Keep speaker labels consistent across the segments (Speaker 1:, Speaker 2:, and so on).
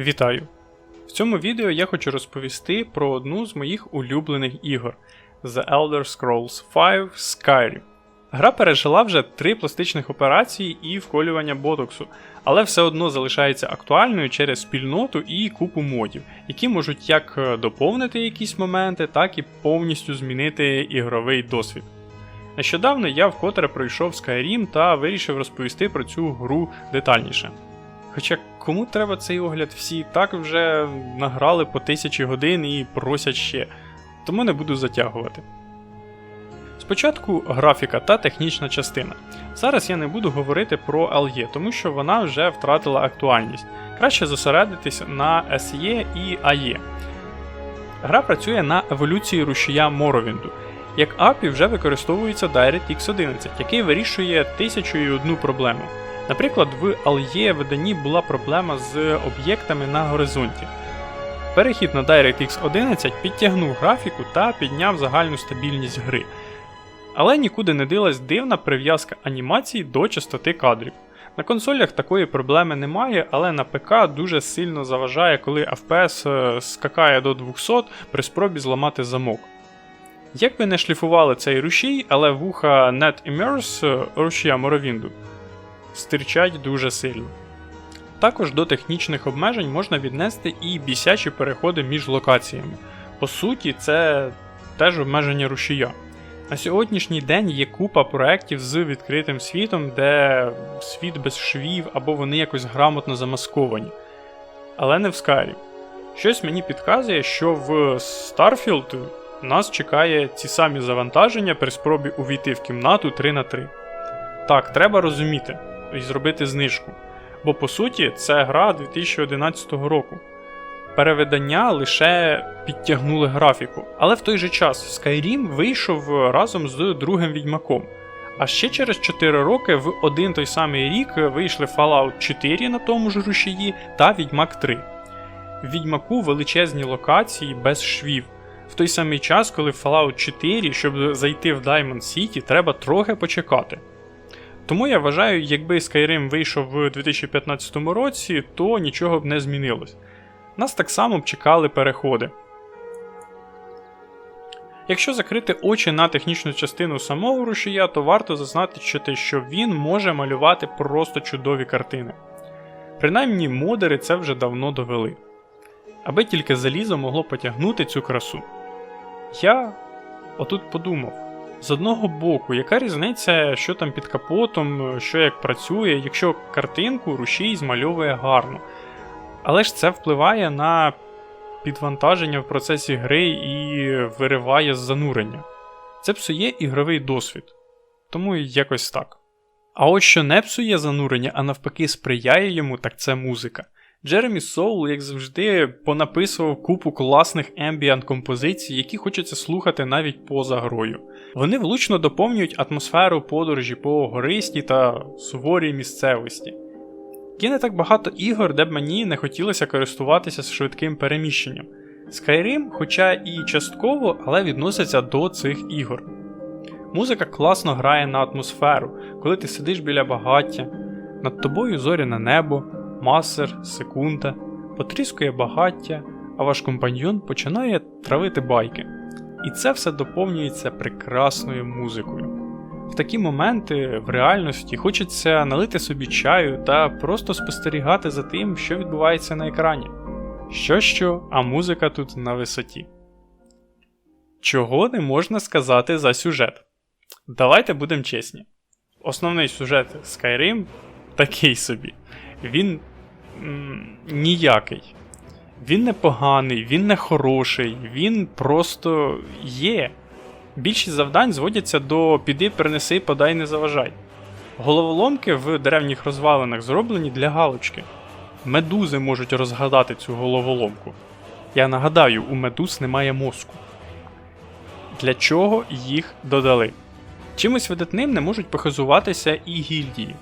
Speaker 1: Вітаю! В цьому відео я хочу розповісти про одну з моїх улюблених ігор The Elder Scrolls V Skyrim. Гра пережила вже три пластичних операції і вколювання ботоксу, але все одно залишається актуальною через спільноту і купу модів, які можуть як е, доповнити якісь моменти, так і повністю змінити ігровий досвід. Нещодавно я вкотре пройшов Skyrim та вирішив розповісти про цю гру детальніше. Хоча кому треба цей огляд, всі так вже награли по тисячі годин і просять ще, тому не буду затягувати. Спочатку графіка та технічна частина. Зараз я не буду говорити про LE, тому що вона вже втратила актуальність. Краще зосередитись на SE і AE. Гра працює на еволюції рушія Моровінду. Як API вже використовується DirectX 11, який вирішує тисячу і одну проблему. Наприклад, в ALE виданні була проблема з об'єктами на горизонті. Перехід на DirectX 11 підтягнув графіку та підняв загальну стабільність гри. Але нікуди не дилась дивна прив'язка анімацій до частоти кадрів. На консолях такої проблеми немає, але на ПК дуже сильно заважає, коли FPS е, скакає до 200 при спробі зламати замок. Як би не шліфували цей рушій, але вуха NetImmerse е, рушія Моровінду стирчать дуже сильно. Також до технічних обмежень можна віднести і бісячі переходи між локаціями. По суті, це теж обмеження рушія. На сьогоднішній день є купа проєктів з відкритим світом, де світ без швів або вони якось грамотно замасковані. Але не в Skyrim. Щось мені підказує, що в Starfield нас чекає ці самі завантаження при спробі увійти в кімнату 3 на 3 Так, треба розуміти і зробити знижку. Бо по суті це гра 2011 року. Переведення лише підтягнули графіку, але в той же час Skyrim вийшов разом з другим відьмаком. А ще через 4 роки в один той самий рік вийшли Fallout 4 на тому ж рушії та Відьмак 3. В Відьмаку величезні локації без швів. В той самий час, коли в Fallout 4, щоб зайти в Diamond City, треба трохи почекати. Тому я вважаю, якби Skyrim вийшов в 2015 році, то нічого б не змінилось. Нас так само б чекали переходи. Якщо закрити очі на технічну частину самого рушія, то варто зазначити, що він може малювати просто чудові картини. Принаймні модери це вже давно довели. Аби тільки залізо могло потягнути цю красу. Я отут подумав: з одного боку, яка різниця, що там під капотом, що як працює, якщо картинку рушій змальовує гарно. Але ж це впливає на підвантаження в процесі гри і вириває з занурення. Це псує ігровий досвід. Тому якось так. А от що не псує занурення, а навпаки сприяє йому, так це музика. Джеремі Соул, як завжди, понаписував купу класних ембіант композицій, які хочеться слухати навіть поза грою. Вони влучно доповнюють атмосферу подорожі по гористій та суворій місцевості. Є не так багато ігор, де б мені не хотілося користуватися швидким переміщенням. Skyrim, хоча і частково, але відноситься до цих ігор. Музика класно грає на атмосферу, коли ти сидиш біля багаття, над тобою зоряне небо, масер, секунда, потріскує багаття, а ваш компаньйон починає травити байки. І це все доповнюється прекрасною музикою. В такі моменти в реальності хочеться налити собі чаю та просто спостерігати за тим, що відбувається на екрані. Що що, а музика тут на висоті. Чого не можна сказати за сюжет? Давайте будемо чесні. Основний сюжет Skyrim такий собі. Він ніякий. Він не поганий, він не хороший, він просто є. Більшість завдань зводяться до піди, принеси, подай, не заважай. Головоломки в древніх розвалинах зроблені для галочки. Медузи можуть розгадати цю головоломку. Я нагадаю, у медуз немає мозку. Для чого їх додали? Чимось видатним не можуть похизуватися і гільдії.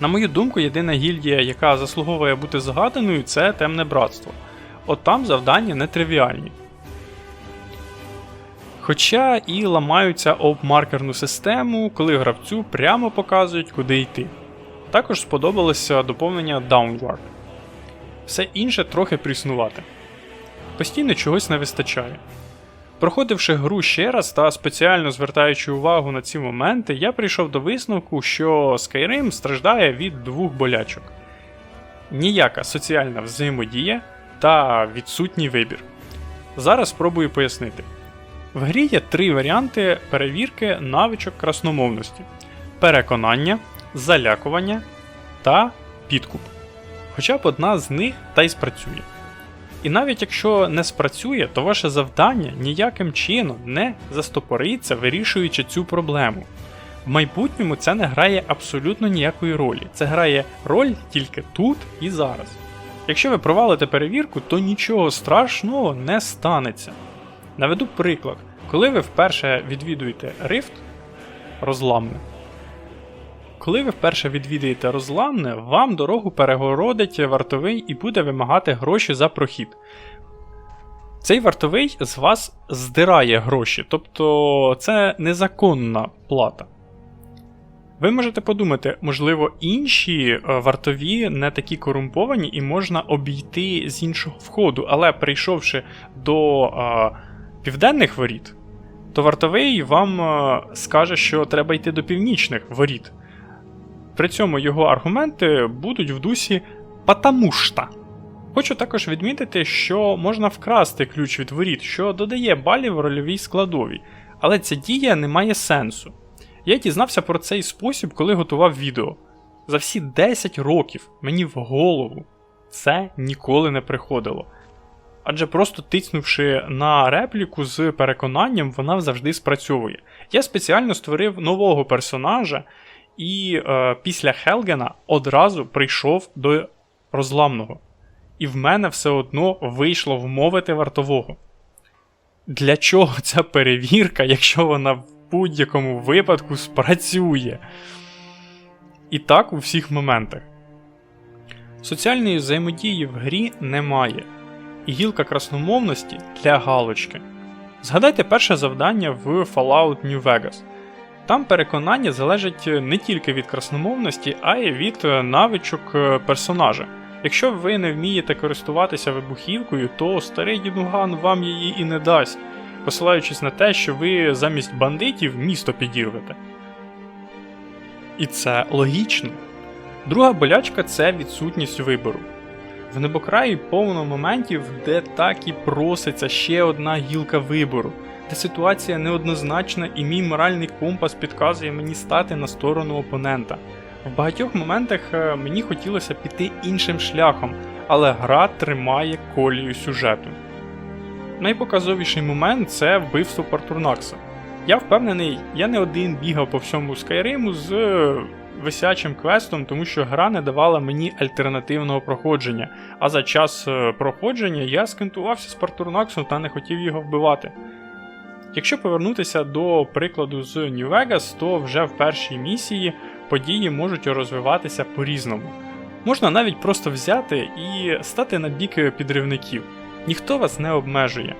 Speaker 1: На мою думку, єдина гільдія, яка заслуговує бути згаданою, це темне братство. От там завдання нетривіальні. Хоча і ламаються об маркерну систему, коли гравцю прямо показують, куди йти. Також сподобалося доповнення Downward. все інше трохи пріснувати. Постійно чогось не вистачає. Проходивши гру ще раз та спеціально звертаючи увагу на ці моменти, я прийшов до висновку, що Skyrim страждає від двох болячок: ніяка соціальна взаємодія та відсутній вибір. Зараз спробую пояснити. В грі є три варіанти перевірки навичок красномовності: переконання, залякування та підкуп. Хоча б одна з них та й спрацює. І навіть якщо не спрацює, то ваше завдання ніяким чином не застопориться, вирішуючи цю проблему. В майбутньому це не грає абсолютно ніякої ролі. Це грає роль тільки тут і зараз. Якщо ви провалите перевірку, то нічого страшного не станеться. Наведу приклад, коли ви вперше відвідуєте рифт розламне. Коли ви вперше відвідаєте розламне, вам дорогу перегородить вартовий і буде вимагати гроші за прохід. Цей вартовий з вас здирає гроші, тобто це незаконна плата. Ви можете подумати, можливо, інші е, вартові не такі корумповані і можна обійти з іншого входу, але прийшовши до а, південних воріт, то вартовий вам а, скаже, що треба йти до північних воріт. При цьому його аргументи будуть в дусі «потому что». Хочу також відмітити, що можна вкрасти ключ від воріт, що додає балів рольовій складовій, але ця дія не має сенсу. Я дізнався про цей спосіб, коли готував відео. За всі 10 років мені в голову це ніколи не приходило. Адже просто тицнувши на репліку з переконанням, вона завжди спрацьовує. Я спеціально створив нового персонажа, і е, після Хелгена одразу прийшов до розламного. І в мене все одно вийшло вмовити вартового. Для чого ця перевірка, якщо вона в будь-якому випадку спрацює? І так у всіх моментах. Соціальної взаємодії в грі немає, і гілка красномовності для галочки. Згадайте перше завдання в Fallout New Vegas. Там переконання залежить не тільки від красномовності, а й від навичок персонажа. Якщо ви не вмієте користуватися вибухівкою, то старий дідуган вам її і не дасть, посилаючись на те, що ви замість бандитів місто підірвете. І це логічно. Друга болячка це відсутність вибору. В небокраї повно моментів, де так і проситься ще одна гілка вибору, де ситуація неоднозначна і мій моральний компас підказує мені стати на сторону опонента. В багатьох моментах е, мені хотілося піти іншим шляхом, але гра тримає колію сюжету. Найпоказовіший момент це вбивство Партурнакса. Я впевнений, я не один бігав по всьому Скайриму з е, висячим квестом, тому що гра не давала мені альтернативного проходження, а за час е, проходження я скентувався з Партурнаксом та не хотів його вбивати. Якщо повернутися до прикладу з New Vegas, то вже в першій місії події можуть розвиватися по-різному. Можна навіть просто взяти і стати на бік підривників. Ніхто вас не обмежує.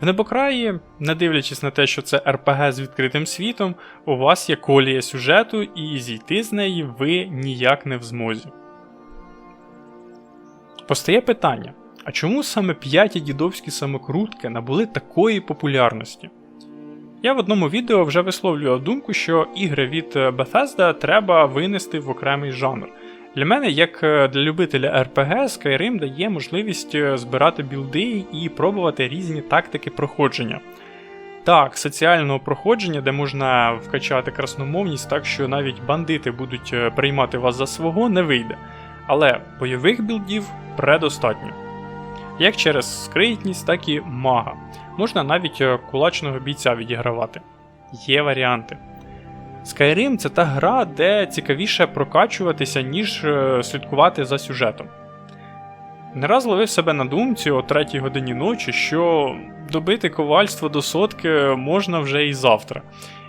Speaker 1: В небокраї, не дивлячись на те, що це РПГ з відкритим світом, у вас є колія сюжету, і зійти з неї ви ніяк не в змозі. Постає питання: а чому саме п'яті дідовські самокрутки набули такої популярності? Я в одному відео вже висловлював думку, що ігри від Bethesda треба винести в окремий жанр. Для мене, як для любителя RPG, Skyrim дає можливість збирати білди і пробувати різні тактики проходження. Так, соціального проходження, де можна вкачати красномовність, так що навіть бандити будуть приймати вас за свого, не вийде. Але бойових білдів предостатньо. Як через скритність, так і мага. Можна навіть кулачного бійця відігравати. Є варіанти. Skyrim це та гра, де цікавіше прокачуватися, ніж слідкувати за сюжетом. Не раз ловив себе на думці о 3 годині ночі, що добити ковальство до сотки можна вже і завтра,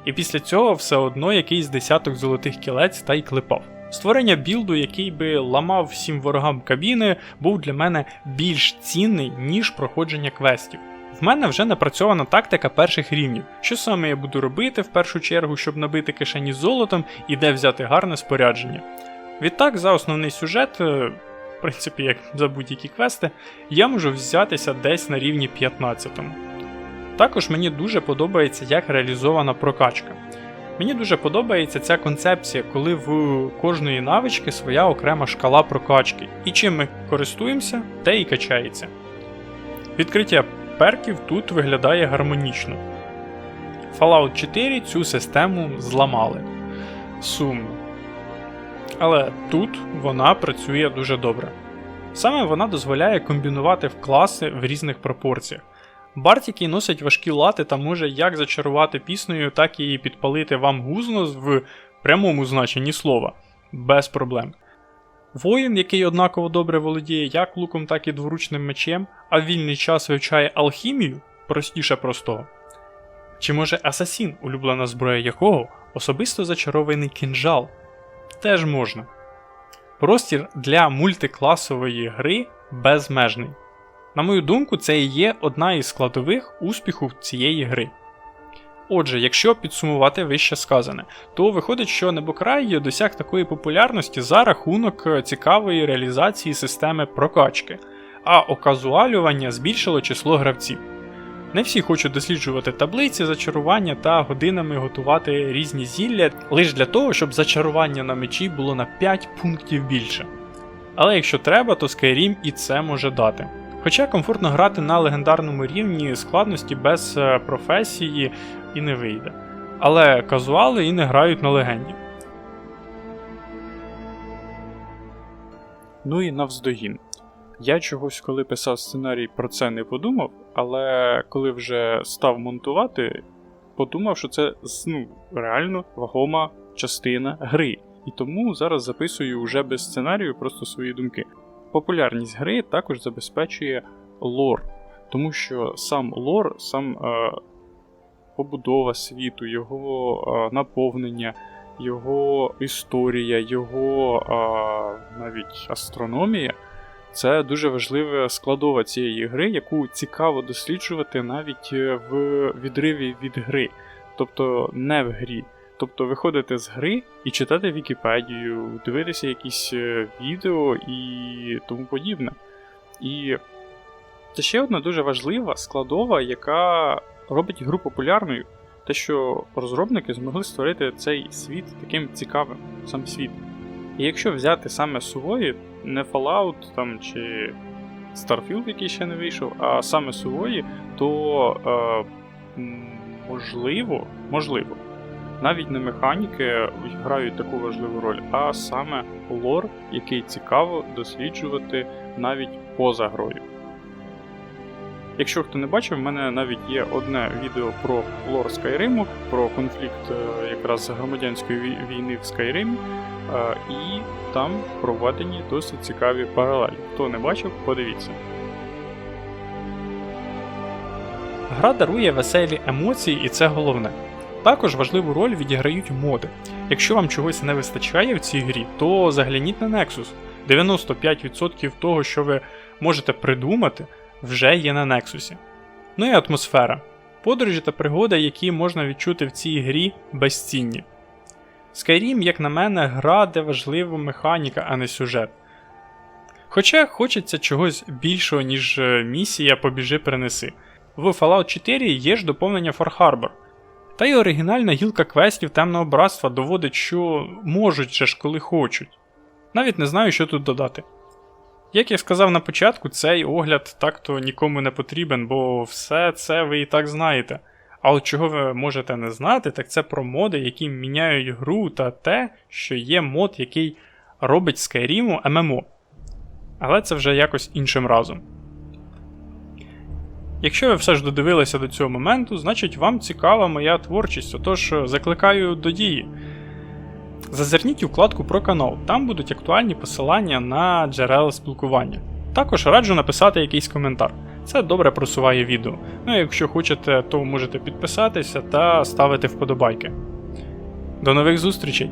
Speaker 1: і після цього все одно якийсь десяток золотих кілець та й клепав. Створення білду, який би ламав всім ворогам кабіни, був для мене більш цінний, ніж проходження квестів. В мене вже напрацьована тактика перших рівнів, що саме я буду робити в першу чергу, щоб набити кишені золотом і де взяти гарне спорядження. Відтак, за основний сюжет в принципі, як за будь-які квести, я можу взятися десь на рівні 15. Також мені дуже подобається, як реалізована прокачка. Мені дуже подобається ця концепція, коли в кожної навички своя окрема шкала прокачки, і чим ми користуємося, те і качається. Відкриття перків тут виглядає гармонічно. Fallout 4 цю систему зламали. Сумно. Але тут вона працює дуже добре. Саме вона дозволяє комбінувати в класи в різних пропорціях. Барт, який носить важкі лати та може як зачарувати піснею, так і підпалити вам гузно в прямому значенні слова, без проблем. Воїн, який однаково добре володіє як луком, так і дворучним мечем, а в вільний час вивчає алхімію, простіше простого. Чи може асасін, улюблена зброя якого особисто зачарований кінжал? Теж можна. Простір для мультикласової гри безмежний. На мою думку, це і є одна із складових успіху цієї гри. Отже, якщо підсумувати вище сказане, то виходить, що Небокрай досяг такої популярності за рахунок цікавої реалізації системи прокачки, а оказуалювання збільшило число гравців. Не всі хочуть досліджувати таблиці зачарування та годинами готувати різні зілля лише для того, щоб зачарування на мечі було на 5 пунктів більше. Але якщо треба, то Skyrim і це може дати. Хоча комфортно грати на легендарному рівні складності без е, професії і не вийде. Але казуали і не грають на легенді. Ну і навздогін. Я чогось, коли писав сценарій, про це не подумав, але коли вже став монтувати, подумав, що це ну, реально вагома частина гри. І тому зараз записую вже без сценарію просто свої думки. Популярність гри також забезпечує лор, тому що сам лор, сам е, побудова світу, його е, наповнення, його історія, його е, навіть астрономія це дуже важлива складова цієї гри, яку цікаво досліджувати навіть е, в відриві від гри, тобто не в грі. Тобто виходити з гри і читати Вікіпедію, дивитися якісь е, відео і тому подібне. І це ще одна дуже важлива складова, яка робить гру популярною, те, що розробники змогли створити цей світ таким цікавим, сам світ. І якщо взяти саме сувої, не Fallout там, чи Starfield, який ще не вийшов, а саме сувої, то е, можливо, можливо навіть не механіки грають таку важливу роль, а саме лор, який цікаво досліджувати навіть поза грою. Якщо хто не бачив, в мене навіть є одне відео про лор Скайриму, про конфлікт е, якраз громадянської війни в Скайримі, е, і там проведені досить цікаві паралелі. Хто не бачив, подивіться. Гра дарує веселі емоції, і це головне. Також важливу роль відіграють моди. Якщо вам чогось не вистачає в цій грі, то загляніть на Nexus. 95% того, що ви можете придумати, вже є на Nexus. Ну і атмосфера. Подорожі та пригоди, які можна відчути в цій грі, безцінні. Skyrim, як на мене, гра, де важлива механіка, а не сюжет. Хоча хочеться чогось більшого, ніж е, місія побіжи принеси. В Fallout 4 є ж доповнення For Harbor, та й оригінальна гілка квестів темного братства доводить, що можуть же ж коли хочуть. Навіть не знаю, що тут додати. Як я сказав на початку, цей огляд так-то нікому не потрібен, бо все це ви і так знаєте. А от чого ви можете не знати, так це про моди, які міняють гру та те, що є мод, який робить Skyrim ММО. Але це вже якось іншим разом. Якщо ви все ж додивилися до цього моменту, значить вам цікава моя творчість, отож е, закликаю до дії. Зазирніть у вкладку про канал, там будуть актуальні посилання на джерела спілкування. Також раджу написати якийсь коментар. Це добре просуває відео. Ну а якщо хочете, то можете підписатися та ставити вподобайки. До нових зустрічей!